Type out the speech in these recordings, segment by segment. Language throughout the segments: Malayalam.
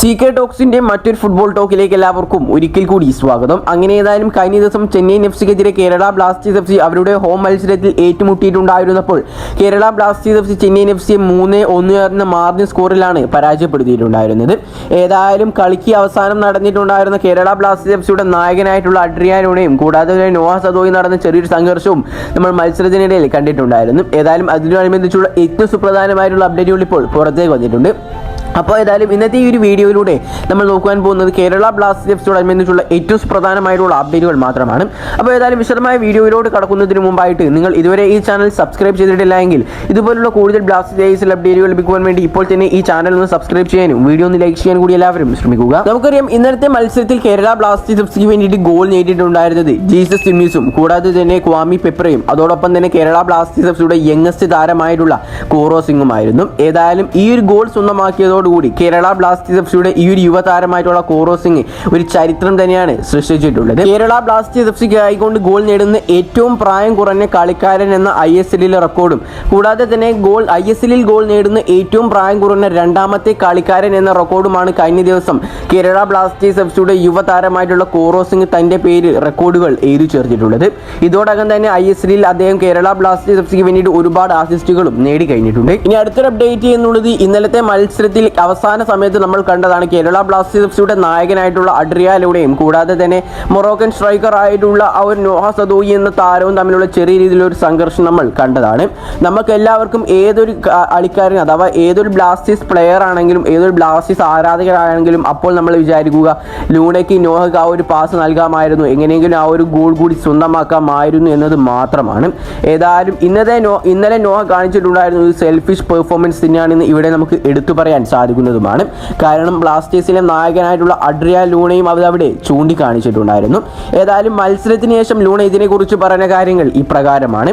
സി കെ ടോക്സിന്റെ മറ്റൊരു ഫുട്ബോൾ ടോക്കിലേക്ക് എല്ലാവർക്കും ഒരിക്കൽ കൂടി സ്വാഗതം. അങ്ങനെ ഏതായാലും കഴിഞ്ഞ ദിവസം ചെന്നൈയിൻ എഫ് സിക്കെതിരെ കേരള ബ്ലാസ്റ്റേഴ്സ് എഫ് സി അവരുടെ ഹോം മത്സരത്തിൽ ഏറ്റുമുട്ടിയിട്ടുണ്ടായിരുന്നപ്പോൾ Kerala Blasters F C Chennaiyin F സിയെ മൂന്ന് ഒന്ന് എന്ന മാർജിൻ സ്കോറിലാണ് പരാജയപ്പെടുത്തിയിട്ടുണ്ടായിരുന്നത്. ഏതായാലും കളിക്ക് അവസാനം നടന്നിട്ടുണ്ടായിരുന്ന കേരള ബ്ലാസ്റ്റേഴ്സ് എഫ് സിയുടെ നായകനായിട്ടുള്ള അഡ്രിയാനോടെയും കൂടാതെ നോഹ സദോയി നടന്ന ചെറിയൊരു സംഘർഷവും നമ്മൾ മത്സരത്തിനിടയിൽ കണ്ടിട്ടുണ്ടായിരുന്നു. ഏതായാലും അതിനോടനുബന്ധിച്ചുള്ള ഏറ്റവും സുപ്രധാനമായിട്ടുള്ള അപ്ഡേറ്റുകൾ ഇപ്പോൾ പുറത്തേക്ക് വന്നിട്ടുണ്ട്. അപ്പോൾ ഏതായാലും ഇന്നത്തെ ഈ ഒരു വീഡിയോയിലൂടെ നമ്മൾ നോക്കുവാൻ പോകുന്നത് കേരള ബ്ലാസ്റ്റേഴ്സ് എഫ്സിയോടനുബന്ധിച്ചുള്ള ഏറ്റവും പ്രധാനമായിട്ടുള്ള അപ്ഡേറ്റുകൾ മാത്രമാണ്. അപ്പോൾ ഏതായാലും വിശദമായ വീഡിയോയിലോട്ട് കടക്കുന്നതിന് മുമ്പായിട്ട് നിങ്ങൾ ഇതുവരെ ഈ ചാനൽ സബ്സ്ക്രൈബ് ചെയ്തിട്ടില്ല എങ്കിൽ ഇതുപോലുള്ള കൂടുതൽ ബ്ലാസ്റ്റേഴ്സിൽ അപ്ഡേറ്റുകൾ ലഭിക്കുവാൻ വേണ്ടി ഇപ്പോൾ തന്നെ ഈ ചാനൽ ഒന്ന് സബ്സ്ക്രൈബ് ചെയ്യാനും വീഡിയോ ഒന്ന് ലൈക്ക് ചെയ്യാൻ കൂടി എല്ലാവരും ശ്രമിക്കുക. നമുക്കറിയാം ഇന്നത്തെ മത്സരത്തിൽ കേരള ബ്ലാസ്റ്റേഴ്സ് വേണ്ടിയിട്ട് ഗോൾ നേടിയിട്ടുണ്ടായിരുന്നത് ജീസസ് സിമ്മിസും കൂടാതെ തന്നെ ക്വാമി പെപ്രയും അതോടൊപ്പം തന്നെ കേരള ബ്ലാസ്റ്റേഴ്സ് എഫ്സിയുടെ യങ്ങസ്റ്റ് താരമായിട്ടുള്ള കോറോ സിംഗുമായിരുന്നു. ഏതായാലും ഈ ഒരു ഗോൾ സ്വന്തമാക്കിയതോടുകൂടി കേരള ബ്ലാസ്റ്റേഴ്സ് എഫ്സിയുടെ ഈ ഒരു യുവതാരമായിട്ടുള്ള കോറോ സിംഗ് ഒരു ചരിത്രം തന്നെയാണ് സൃഷ്ടിച്ചിട്ടുള്ളത്. കേരള ബ്ലാസ്റ്റേഴ്സ് എഫ്സിക്ക് ആയിക്കൊണ്ട് ഗോൾ നേടുന്ന ഏറ്റവും പ്രായം കുറഞ്ഞ കളിക്കാരൻ എന്ന ഐ എസ് എല്ലിലെ റെക്കോർഡും കൂടാതെ തന്നെ ഗോൾ ഐ എസ് എല്ലിൽ ഗോൾ നേടുന്ന ഏറ്റവും പ്രായം കുറഞ്ഞ രണ്ടാമത്തെ കളിക്കാരൻ എന്ന റെക്കോർഡുമാണ് കഴിഞ്ഞ ദിവസം കേരള ബ്ലാസ്റ്റേഴ്സ് എഫ്സിയുടെ യുവതാരമായിട്ടുള്ള കോറോ സിംഗ് തന്റെ പേര് റെക്കോർഡുകൾ എഴുതി ചേർത്തിട്ടുള്ളത് ഇതോടകം തന്നെ ഐ എസ് എല്ലിൽ അദ്ദേഹം കേരള ബ്ലാസ്റ്റേഴ്സ് എഫ്സിക്ക് വേണ്ടിയിട്ട് ഒരുപാട് അസിസ്റ്റുകളും നേടി കഴിഞ്ഞിട്ടുണ്ട് ഇനി അടുത്തൊരു അപ്ഡേറ്റ് എന്നുള്ളത് ഇന്നലത്തെ മത്സരത്തിൽ അവസാന സമയത്ത് നമ്മൾ കണ്ടതാണ് കേരള ബ്ലാസ്റ്റേഴ്സിയുടെ നായകനായിട്ടുള്ള അഡ്രിയാലൂടെയും കൂടാതെ തന്നെ മൊറോക്കൻ സ്ട്രൈക്കർ ആയിട്ടുള്ള ആ ഒരു നോഹ സദോയി എന്ന താരവും തമ്മിലുള്ള ചെറിയ രീതിയിലൊരു സംഘർഷം നമ്മൾ കണ്ടതാണ്. നമുക്ക് എല്ലാവർക്കും ഏതൊരു കളിക്കാരൻ അഥവാ ഏതൊരു ബ്ലാസ്റ്റേഴ്സ് പ്ലെയർ ആണെങ്കിലും ഏതൊരു ബ്ലാസ്റ്റേഴ്സ് ആരാധകരാണെങ്കിലും അപ്പോൾ നമ്മൾ വിചാരിക്കുക ലൂണയ്ക്ക് നോഹക്ക് ആ ഒരു പാസ് നൽകാമായിരുന്നു. എങ്ങനെയെങ്കിലും ആ ഒരു ഗോൾ കൂടി സ്വന്തമാക്കാമായിരുന്നു എന്നത് മാത്രമാണ്. ഏതായാലും ഇന്നത്തെ നോ ഇന്നലെ നോഹ കാണിച്ചിട്ടുണ്ടായിരുന്ന ഒരു സെൽഫിഷ് പെർഫോമൻസ് തന്നെയാണെന്ന് ഇവിടെ നമുക്ക് എടുത്തു പറയാൻ സാധിക്കുന്നതുമാണ് കാരണം ബ്ലാസ്റ്റേഴ്സിലെ നായകനായിട്ടുള്ള അഡ്രിയ ലൂണയും അത് അവിടെ ചൂണ്ടിക്കാണിച്ചിട്ടുണ്ടായിരുന്നു. ഏതായാലും മത്സരത്തിന് ശേഷം ലൂണ ഇതിനെക്കുറിച്ച് പറഞ്ഞ കാര്യങ്ങൾ ഇപ്രകാരമാണ്.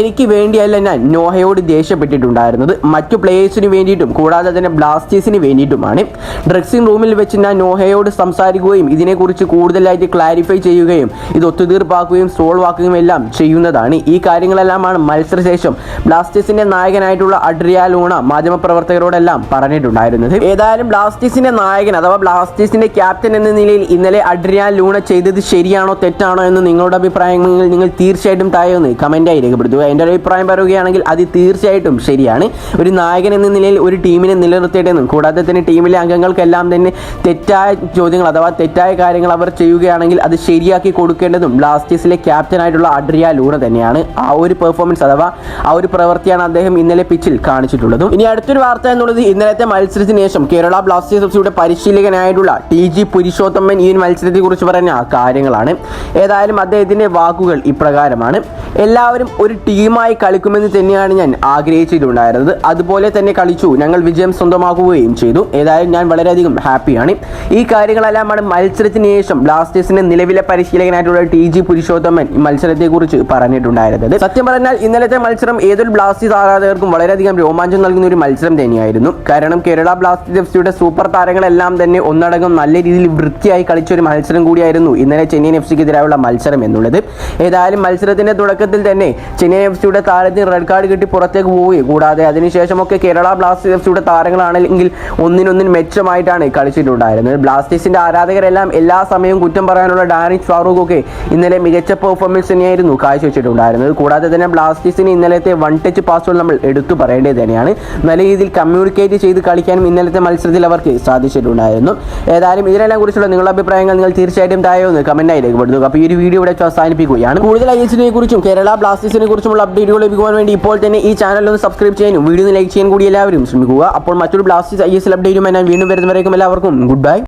എനിക്ക് വേണ്ടിയല്ല ഞാൻ നോഹയോട് ദേഷ്യപ്പെട്ടിട്ടുണ്ടായിരുന്നത്. മറ്റു പ്ലേയേഴ്സിന് വേണ്ടിയിട്ടും കൂടാതെ തന്നെ ബ്ലാസ്റ്റേഴ്സിന് വേണ്ടിയിട്ടുമാണ്. ഡ്രസ്സിംഗ് റൂമിൽ വെച്ച് ഞാൻ നോഹയോട് സംസാരിക്കുകയും ഇതിനെക്കുറിച്ച് കൂടുതലായിട്ട് ക്ലാരിഫൈ ചെയ്യുകയും ഇത് ഒത്തുതീർപ്പാക്കുകയും സോൾവ് ആക്കുകയും എല്ലാം ചെയ്യുന്നതാണ്. ഈ കാര്യങ്ങളെല്ലാമാണ് മത്സരശേഷം ബ്ലാസ്റ്റേഴ്സിന്റെ നായകനായിട്ടുള്ള അഡ്രിയ ലൂണ മാധ്യമപ്രവർത്തകരോടെല്ലാം പറഞ്ഞിട്ടുണ്ടായിരുന്നത്. ഏതായാലും ബ്ലാസ്റ്റേഴ്സിന്റെ നായകൻ അഥവാ ബ്ലാസ്റ്റേഴ്സിന്റെ ക്യാപ്റ്റൻ എന്ന നിലയിൽ ഇന്നലെ അഡ്രിയാൻ ലൂണ ചെയ്തത് ശരിയാണോ തെറ്റാണോ എന്ന് നിങ്ങളുടെ അഭിപ്രായങ്ങൾ നിങ്ങൾ തീർച്ചയായിട്ടും താഴെ ഒന്ന് ആയി രേഖപ്പെടുത്തുക. എന്റെ അഭിപ്രായം പറയുകയാണെങ്കിൽ അത് തീർച്ചയായിട്ടും ശരിയാണ്. ഒരു നായകൻ എന്ന നിലയിൽ ഒരു ടീമിനെ നിലനിർത്തേണ്ടെന്നും കൂടാതെ തന്നെ ടീമിലെ അംഗങ്ങൾക്കെല്ലാം തന്നെ തെറ്റായ ചോദ്യങ്ങൾ അഥവാ തെറ്റായ കാര്യങ്ങൾ അവർ ചെയ്യുകയാണെങ്കിൽ അത് ശരിയാക്കി കൊടുക്കേണ്ടതും ബ്ലാസ്റ്റേഴ്സിലെ ക്യാപ്റ്റനായിട്ടുള്ള അഡ്രിയ ലൂണ തന്നെയാണ്. ആ ഒരു പെർഫോമൻസ് അഥവാ ആ ഒരു പ്രവൃത്തിയാണ് അദ്ദേഹം ഇന്നലെ പിച്ചിൽ കാണിച്ചിട്ടുള്ളതും. ഇനി അടുത്തൊരു വാർത്ത എന്നുള്ളത് ഇന്നലത്തെ മത്സരത്തിന് ശേഷം കേരള ബ്ലാസ്റ്റേഴ്സ് എഫ്സിയുടെ പരിശീലകനായിട്ടുള്ള ടി ജി പുരുഷോത്തമൻ ഈ ഒരു മത്സരത്തെ കുറിച്ച് പറഞ്ഞ കാര്യങ്ങളാണ്. ഏതായാലും അദ്ദേഹത്തിന്റെ വാക്കുകൾ ഇപ്രകാരമാണ്. എല്ലാവരും ഒരു ടീമായി കളിക്കുമെന്ന് തന്നെയാണ് ഞാൻ ആഗ്രഹിച്ചിട്ടുണ്ടായിരുന്നത്. അതുപോലെ തന്നെ കളിച്ചു. ഞങ്ങൾ വിജയം സ്വന്തമാക്കുകയും ചെയ്തു. ഏതായാലും ഞാൻ വളരെയധികം ഹാപ്പിയാണ്. ഈ കാര്യങ്ങളെല്ലാമാണ് മത്സരത്തിന് ശേഷം ബ്ലാസ്റ്റേഴ്സിന്റെ നിലവിലെ പരിശീലകനായിട്ടുള്ള ടി ജി പുരുഷോത്തമൻ മത്സരത്തെക്കുറിച്ച് പറഞ്ഞിട്ടുണ്ടായിരുന്നത്. സത്യം പറഞ്ഞാൽ ഇന്നലത്തെ മത്സരം ഏതൊരു ബ്ലാസ്റ്റേഴ്സ് ആരാധകർക്കും വളരെയധികം രോമാഞ്ചം നൽകുന്ന ഒരു മത്സരം തന്നെയായിരുന്നു. കാരണം കേരള ബ്ലാസ്റ്റേഴ്സ് എഫ് സിയുടെ സൂപ്പർ താരങ്ങളെല്ലാം തന്നെ ഒന്നടങ്കം നല്ല രീതിയിൽ വൃത്തിയായി കളിച്ച ഒരു മത്സരം കൂടിയായിരുന്നു ഇന്നലെ ചെന്നൈയിൻ എഫ് സിക്കെതിരായുള്ള മത്സരം എന്നുള്ളത്. ഏതായാലും മത്സരത്തിന്റെ തുടക്കത്തിൽ തന്നെ ചെന്നൈ എഫ് സിയുടെ താരത്തിന് റെഡ് കാർഡ് കിട്ടി പുറത്തേക്ക് പോവുകയും. കൂടാതെ അതിനുശേഷമൊക്കെ കേരള ബ്ലാസ്റ്റേഴ്സ് എഫ് സിയുടെ താരങ്ങളാണെങ്കിൽ ഒന്നിനൊന്നിന് മെച്ചമായിട്ടാണ് കളിച്ചിട്ടുണ്ടായിരുന്നത്. ബ്ലാസ്റ്റേഴ്സിന്റെ ആരാധകരെല്ലാം എല്ലാ സമയവും കുറ്റം പറയാനുള്ള ഡാനിഷ് ഫാറൂഖ് ഒക്കെ ഇന്നലെ മികച്ച പെർഫോമൻസ് തന്നെയായിരുന്നു കാഴ്ചവെച്ചിട്ടുണ്ടായിരുന്നത്. കൂടാതെ തന്നെ ബ്ലാസ്റ്റേഴ്സിന് ഇന്നലത്തെ വൺ ടച്ച് പാസുകൾ നമ്മൾ എടുത്തു പറയേണ്ടത് തന്നെയാണ്. നല്ല രീതിയിൽ കമ്മ്യൂണിക്കേറ്റ് ചെയ്ത് കളിക്കാനും ഇന്നലത്തെ മത്സരത്തിൽ അവർക്ക് സാധിച്ചിട്ടുണ്ടായിരുന്നു ഏതായാലും ഇതിനെല്ലാം കുറിച്ചുള്ള നിങ്ങളുടെ അഭിപ്രായങ്ങൾ നിങ്ങൾ തീർച്ചയായിട്ടും താഴെ കമന്റ് ആയിട്ട് രേഖപ്പെടുത്തുക അപ്പോൾ ഈ ഒരു വീഡിയോ ഇവിടെ അവസാനിപ്പിക്കുകയാണ്. കൂടുതൽ ഐ കുറിച്ചും കേരള ബ്ലാസ്റ്റേഴ്സിനെ കുറിച്ചുമുള്ള അപ്ഡേറ്റുകൾ ലഭിക്കുവാൻ വേണ്ടി ഇപ്പോൾ തന്നെ ഈ ചാനൽ ഒന്ന് സബ്സ്ക്രൈബ് ചെയ്യാനും വീഡിയോ ഒന്ന് ലൈക്ക് ചെയ്യാൻ കൂടി എല്ലാവരും ശ്രമിക്കുക. അപ്പോൾ മറ്റൊരു ബ്ലാസ്റ്റേഴ്സ് ഐ എസ് എൽ അപ്ഡേറ്റുമായി ഞാൻ വീണ്ടും വരുന്നവരേക്കും എല്ലാവർക്കും ഗുഡ് ബൈ